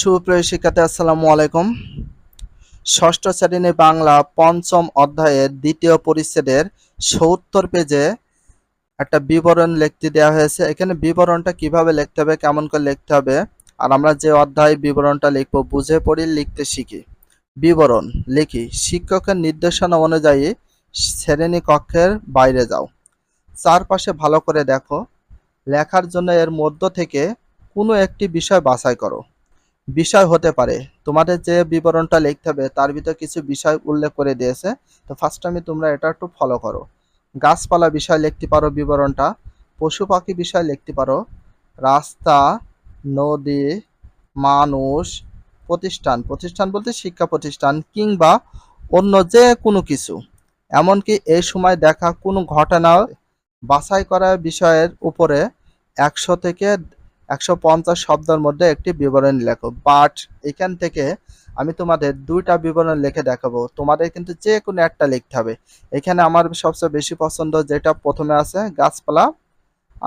সুপ্রিয় শিক্ষার্থী, আসসালামু আলাইকুম। ষষ্ঠ শ্রেণি বাংলা পঞ্চম অধ্যায়ের দ্বিতীয় পরিচ্ছেদের সত্তর পেজে একটা বিবরণ লিখতে দেওয়া হয়েছে। এখানে বিবরণটা কীভাবে লিখতে হবে, কেমন করে লিখতে হবে, আর আমরা যে অধ্যায় বিবরণটা লিখব বুঝে পড়ি লিখতে শিখি। বিবরণ, লিখি, শিক্ষকের নির্দেশনা অনুযায়ী শ্রেণি কক্ষের বাইরে যাও। চারপাশে ভালো করে দেখো। লেখার জন্য এর মধ্য থেকে কোনো একটি বিষয় বাছাই করো। বিষয় হতে পারে। তোমাদের যে বিবরণটা লিখতে হবে, তার ভিতর কিছু বিষয় উল্লেখ করে দিয়েছে। তো ফার্স্ট আমি তোমরা এটা একটু ফলো করো। গাছপালা বিষয় লিখতে পারো বিবরণটা। পশু পাখি বিষয় লিখতে পারো। রাস্তা, নদী, মানুষ, প্রতিষ্ঠান। প্রতিষ্ঠান বলতে শিক্ষা প্রতিষ্ঠান কিংবা অন্য যে কোনো কিছু। এমনকি এই সময় দেখা কোনো ঘটনা বাছাই করা বিষয়ের উপরে একশো থেকে একশো পঞ্চাশ শব্দের মধ্যে একটি বিবরণ লেখো। বাট এখান থেকে আমি তোমাদের দুইটা বিবরণ লিখে দেখাবো। তোমাদের কিন্তু যে কোনো একটা লিখতে হবে। এখানে আমার সবচেয়ে বেশি পছন্দ যেটা প্রথমে আছে, গাছপালা,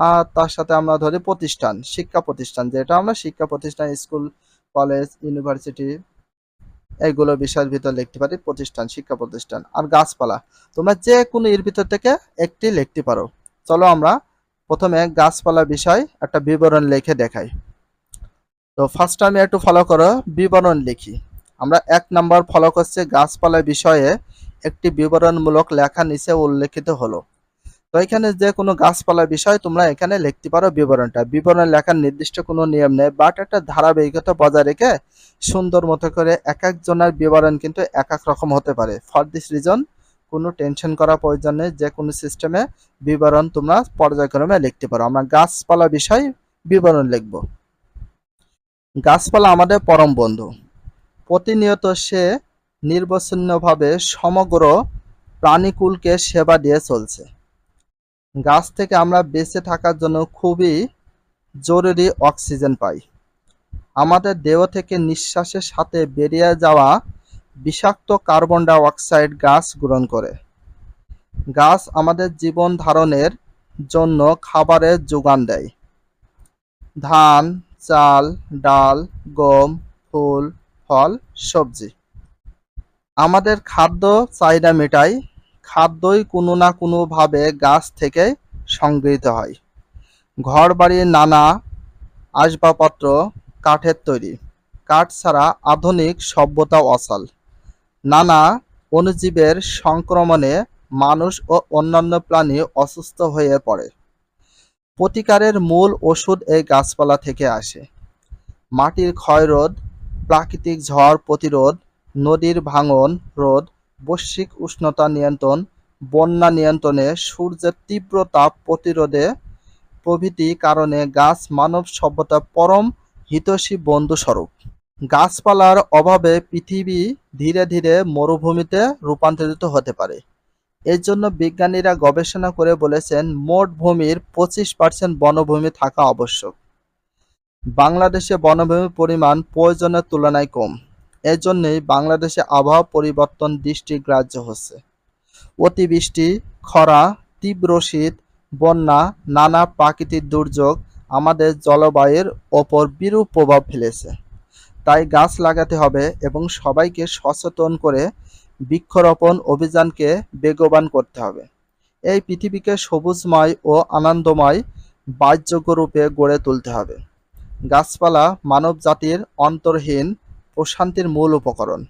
আর তার সাথে আমরা ধরি প্রতিষ্ঠান, শিক্ষা প্রতিষ্ঠান, যেটা আমরা শিক্ষা প্রতিষ্ঠান, স্কুল, কলেজ, ইউনিভার্সিটি এইগুলো বিষয়ের ভিতর লিখতে পারি, প্রতিষ্ঠান, শিক্ষা প্রতিষ্ঠান, আর গাছপালা। তোমরা যে কোনো এর ভিতর থেকে একটি লিখতে পারো। চলো আমরা প্রথমে গাছপালা বিষয় একটা বিবরণ লিখে দেখাই। তো ফার্স্ট আমি একটু ফলো করো, বিবরণ লিখি। আমরা এক নাম্বার ফলো করছি, গাছপালা বিষয়ে একটি বিবরণমূলক লেখা নিচে উল্লেখিত হলো। তো এখানে যে কোনো গাছপালা বিষয় তোমরা এখানে লিখতে পারো বিবরণটা। বিবরণ লেখার নির্দিষ্ট কোনো নিয়ম নেই বাট একটা ধারাবাহিকতা বজায় রেখে সুন্দর মতো করে এক একজনের বিবরণ কিন্তু এক এক রকম হতে পারে। ফর দিস রিজন কোনো টেনশন করা প্রয়োজন নেই যে কোনো সিস্টেমে বিবরণ তোমরা পর্যায়ক্রমে লিখতে পারো। আমরা গাছপালা বিষয় বিবরণ লিখব। গাছপালা আমাদের পরম বন্ধু। প্রতিনিয়ত সে নির্বচ্ছিন্নভাবে সমগ্র প্রাণীকুলকে সেবা দিয়ে চলছে। গাছ থেকে আমরা বেঁচে থাকার জন্য খুবই জরুরি অক্সিজেন পাই। আমাদের দেহ থেকে নিঃশ্বাসের সাথে বেরিয়ে যাওয়া বিষাক্ত কার্বন ডাই অক্সাইড গাছ গ্রহণ করে। গাছ আমাদের জীবন ধারণের জন্য খাবারের যোগান দেয়। ধান, চাল, ডাল, গম, ফুল, ফল, সবজি। আমাদের খাদ্য চাহিদা মেটায়। খাদ্যই কোনো না কোনোভাবে গাছ থেকে সংগৃহীত হয়। ঘর বাড়ির নানা আসবাবপত্র, কাঠের তৈরি। কাঠ ছাড়া আধুনিক সভ্যতা অচল। নানা অণুজীবের সংক্রমণে মানুষ ও অন্যান্য প্রাণী অসুস্থ হয়ে পড়ে। প্রতিকারের মূল ওষুধ এই গাছপালা থেকে আসে। মাটির ক্ষয়রোধ, প্রাকৃতিক ঝড় প্রতিরোধ, নদীর ভাঙন রোধ, বৈশ্বিক উষ্ণতা নিয়ন্ত্রণ, বন্যা নিয়ন্ত্রণে সূর্যের তীব্র তাপ প্রতিরোধে প্রভৃতি কারণে গাছ মানব সভ্যতার পরম হিতৈষী বন্ধু স্বরূপ গাছপালার অভাবে পৃথিবী ধীরে ধীরে মরুভূমিতে রূপান্তরিত হতে পারে। এর জন্য বিজ্ঞানীরা গবেষণা করে বলেছেন, মোট ভূমির পঁচিশ পার্সেন্ট বনভূমি থাকা আবশ্যক। বাংলাদেশে বনভূমির পরিমাণ প্রয়োজনের তুলনায় কম। এর জন্যই বাংলাদেশে আবহাওয়া পরিবর্তন দৃষ্টিগ্রাহ্য হচ্ছে। অতিবৃষ্টি, খরা, তীব্র শীত, বন্যা, নানা প্রাকৃতিক দুর্যোগ আমাদের জলবায়ুর ওপর বিরূপ প্রভাব ফেলেছে। তাই গাছ লাগাতে হবে এবং সবাইকে সচেতন করে বৃক্ষরোপণ অভিযানকে বেগবান করতে হবে। এই পৃথিবীকে সবুজময় ও আনন্দময় বাসযোগ্য রূপে গড়ে তুলতে হবে। গাছপালা মানব জাতির অন্তর্হীন প্রশান্তির মূল উপকরণ।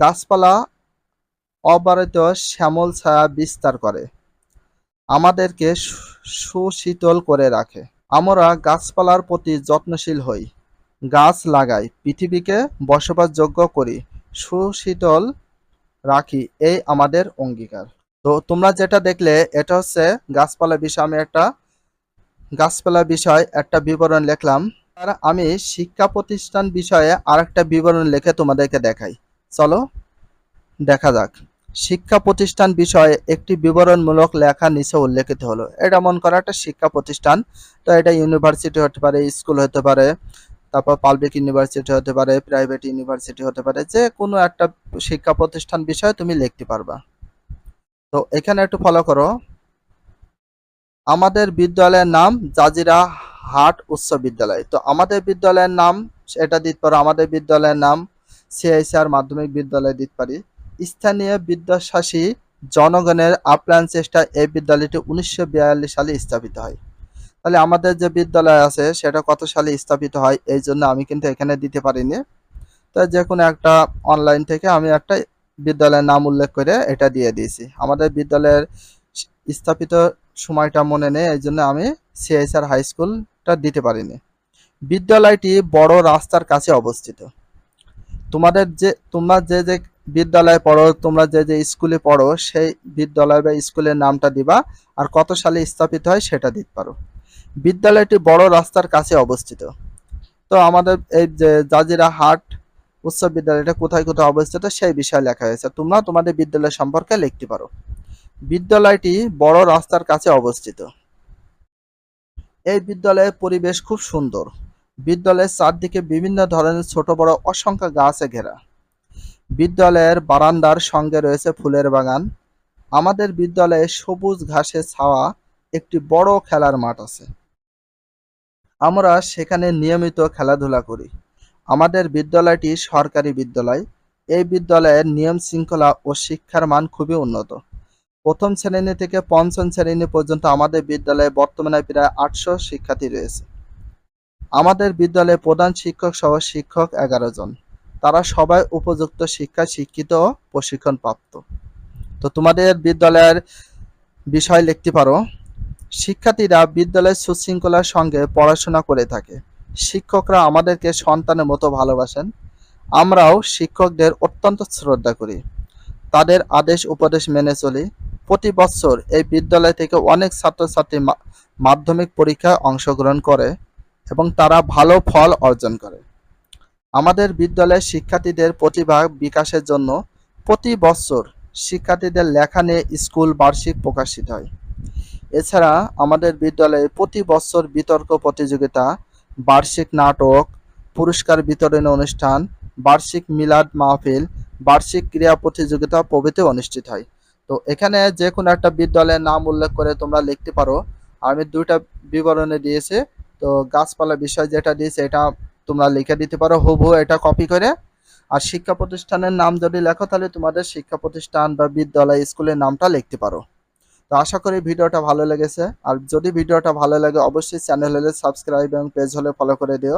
গাছপালা অবারিত শ্যামল ছায়া বিস্তার করে। আমাদেরকে সুশীতল করে রাখে। আমরা গাছপালার প্রতি যত্নশীল হই। গাছ লাগাই, পৃথিবীকে বসবাসযোগ্য করি, সুশীতল রাখি, এই আমাদের অঙ্গীকার। তো তোমরা যেটা দেখলে, এটা হচ্ছে গাছপালা বিষয় আমি একটা গাছপালা বিষয় একটা বিবরণ লিখলাম। আর আমি শিক্ষা প্রতিষ্ঠান বিষয়ে আরেকটা বিবরণ লিখে তোমাদেরকে দেখাই। চলো দেখা যাক। শিক্ষা প্রতিষ্ঠান বিষয়ে একটি বিবরণমূলক লেখা নিচে উল্লেখিত হলো। এটা মন করা একটা শিক্ষা প্রতিষ্ঠান। তো এটা ইউনিভার্সিটি হতে পারে স্কুল হতে পারে। তারপর পাবলিক ইউনিভার্সিটি হতে পারে প্রাইভেট ইউনিভার্সিটি হতে পারে, যে কোনো একটা শিক্ষা প্রতিষ্ঠান বিষয়ে তুমি লিখতে পারবা। তো এখানে একটু ফলো করো। আমাদের বিদ্যালয়ের নাম জাজিরা হাট উচ্চ বিদ্যালয়। তো আমাদের বিদ্যালয়ের নাম, এটা দিতে পারো, আমাদের বিদ্যালয়ের নাম সিআইসিআর মাধ্যমিক বিদ্যালয় দিতে পারি। স্থানীয় বিদ্যাশাসী জনগণের আপ্যায়ন চেষ্টা এই বিদ্যালয়টি উনিশশো বিয়াল্লিশ সালে স্থাপিত হয়। তাহলে আমাদের যে বিদ্যালয় আছে, সেটা কত সালে স্থাপিত হয়? এই জন্য আমি কিন্তু এখানে দিতে পারিনি। তো যে কোনো একটা অনলাইন থেকে আমি একটা বিদ্যালয়ের নাম উল্লেখ করে এটা দিয়ে দিয়েছি। আমাদের বিদ্যালয়ের স্থাপিত সময়টা মনে নেই, এই জন্য আমি সিএসআর হাই স্কুলটা দিতে পারিনি। বিদ্যালয়টি বড় রাস্তার কাছে অবস্থিত। তোমাদের যে, তোমরা যে যে বিদ্যালয়ে পড়ো, তোমরা যে যে স্কুলে পড়ো, সেই বিদ্যালয় বা স্কুলের নামটা দিবা, আর কত সালে স্থাপিত হয় সেটা দিতে পারো। বিদ্যালয়টি বড় রাস্তার কাছে অবস্থিত। তো আমাদের এই যে জাজিরা হাট উচ্চ বিদ্যালয়টা কোথায় কোথায় অবস্থিত সেই বিষয়ে লেখা হয়েছে। তোমরা তোমাদের বিদ্যালয় সম্পর্কে লিখতে পারো। বিদ্যালয়টি বড় রাস্তার কাছে অবস্থিত। এই বিদ্যালয়ের পরিবেশ খুব সুন্দর। বিদ্যালয়ের চারদিকে বিভিন্ন ধরনের ছোট, বড়, অসংখ্য গাছে ঘেরা। বিদ্যালয়ের বারান্দার সঙ্গে রয়েছে ফুলের বাগান। আমাদের বিদ্যালয়ে সবুজ ঘাসে ছাওয়া একটি বড় খেলার মাঠ আছে। আমরা সেখানে নিয়মিত খেলাধুলা করি। আমাদের বিদ্যালয়টি সরকারি বিদ্যালয়। এই বিদ্যালয়ের নিয়ম শৃঙ্খলা ও শিক্ষার মান খুবই উন্নত। প্রথম শ্রেণি থেকে পঞ্চম শ্রেণি পর্যন্ত আমাদের বিদ্যালয়ে বর্তমানে প্রায় আটশো শিক্ষার্থী রয়েছে। আমাদের বিদ্যালয়ে প্রধান শিক্ষক সহ শিক্ষক এগারো জন। তারা সবাই উপযুক্ত শিক্ষায় শিক্ষিত প্রশিক্ষণ প্রাপ্ত তো তোমাদের বিদ্যালয়ের বিষয় লিখতে পারো। শিক্ষার্থীরা বিদ্যালয়ের সুশৃঙ্খলার সঙ্গে পড়াশোনা করে থাকে। শিক্ষকরা আমাদেরকে সন্তানের মতো ভালোবাসেন। আমরাও শিক্ষকদের অত্যন্ত শ্রদ্ধা করি। তাদের আদেশ উপদেশ মেনে চলি। প্রতি বছর এই বিদ্যালয় থেকে অনেক ছাত্রছাত্রী মাধ্যমিক পরীক্ষায় অংশগ্রহণ করে এবং তারা ভালো ফল অর্জন করে। আমাদের বিদ্যালয়ের শিক্ষার্থীদের প্রতিভা বিকাশের জন্য প্রতি বছর শিক্ষার্থীদের লেখা নিয়ে স্কুল বার্ষিক প্রকাশিত হয়। এছাড়া আমাদের বিদ্যালয়ে প্রতি বছর বিতর্ক প্রতিযোগিতা, বার্ষিক নাটক, পুরস্কার বিতরণী অনুষ্ঠান, বার্ষিক মিলাদ মাহফিল, বার্ষিক ক্রীড়া প্রতিযোগিতা প্রভৃতি অনুষ্ঠিত হয়। তো এখানে যে কোনো একটা বিদ্যালয়ের নাম উল্লেখ করে তোমরা লিখতে পারো। আমি দুইটা বিবরণে দিয়েছি। তো গাছপালা বিষয় যেটা দিয়েছে, এটা তোমরা লিখে দিতে পারো। হুবহু এটা কপি করে। আর শিক্ষা প্রতিষ্ঠানের নাম যদি লেখো, তাহলে তোমাদের শিক্ষা প্রতিষ্ঠান বা বিদ্যালয় স্কুলের নামটা লিখতে পারো। তো আশা করি ভিডিওটা ভালো লেগেছে। আর যদি ভিডিওটা ভালো লাগে, অবশ্যই চ্যানেল হলে সাবস্ক্রাইব এবং পেজ হলে ফলো করে দিও।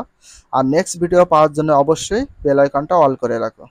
আর নেক্সট ভিডিও পাওয়ার জন্য অবশ্যই বেল আইকনটা অল করে রাখো।